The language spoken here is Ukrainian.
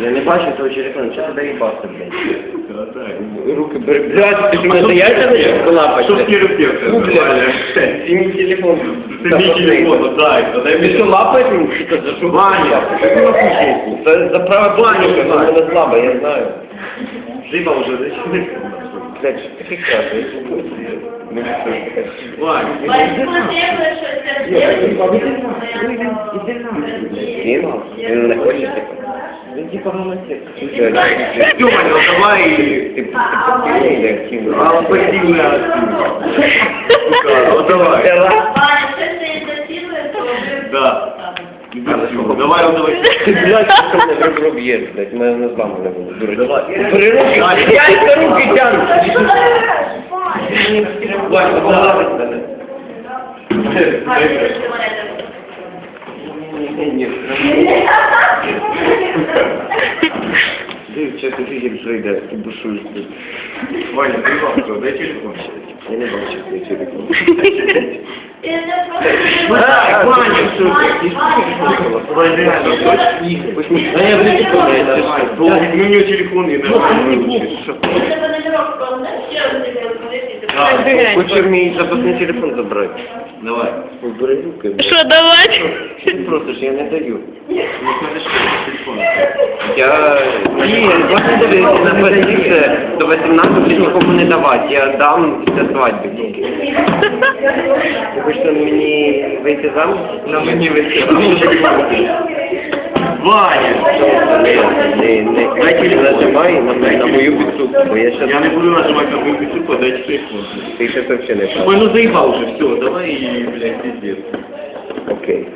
Я не бачу того телефону, що тебе їбався, блядь. Руки бери, блядь, ти ж мене за яйця не лапать, Что блядь. терапевт? Ну, блядь, ти мій телефон. Ты мне телефон, дай, дай Ти що лапаєш мені, за що? Ваня, Що ти нахуй? Це за право Ваню, це мене слабо, я знаю. Жива уже, да? Блядь, що ти красний? Вань, Він? Він не хоче типу? Він типа молодець. Тёма, ну давай. Ти постійний, як активний. А, спасибо, Сука, ну давай. Да. Давай, он давай. Ти, блядь, що мене ребро б'єш, блядь, мене не зламу не було. Дури. Давай. Бери я ці руки тягну. Вань, полагодь мене. Ні, ні, ні. Дивіться, ти фігель прийде, ти бушуєш тут. Ваня, ты бабушка, дай телефон. Я не бачу твій телефон. А, Ваня, сука, ты Ваня, реально, дочь? Пусть ми... Да я блядь, Давай, давай. Долго, ну у него телефон не давай. Хочу мій запасний телефон забрати. Давай. Бери руки. Просто я не даю. Ну. Я ні, я не дивлюся на позицію до 18 нікому не давати. Я дам після свадьби тільки. Ви хочете мені вийти замуж? На мені вийти замуж. Ваня! Не, не, не нажимай на, на мою підсумку, бо я щас... Я не буду нажимать на мою пиццу, дайте телефон. Ти ще взагалі не Ой, прав. ну заебал уже, все, давай, блядь, пиздец. Окей.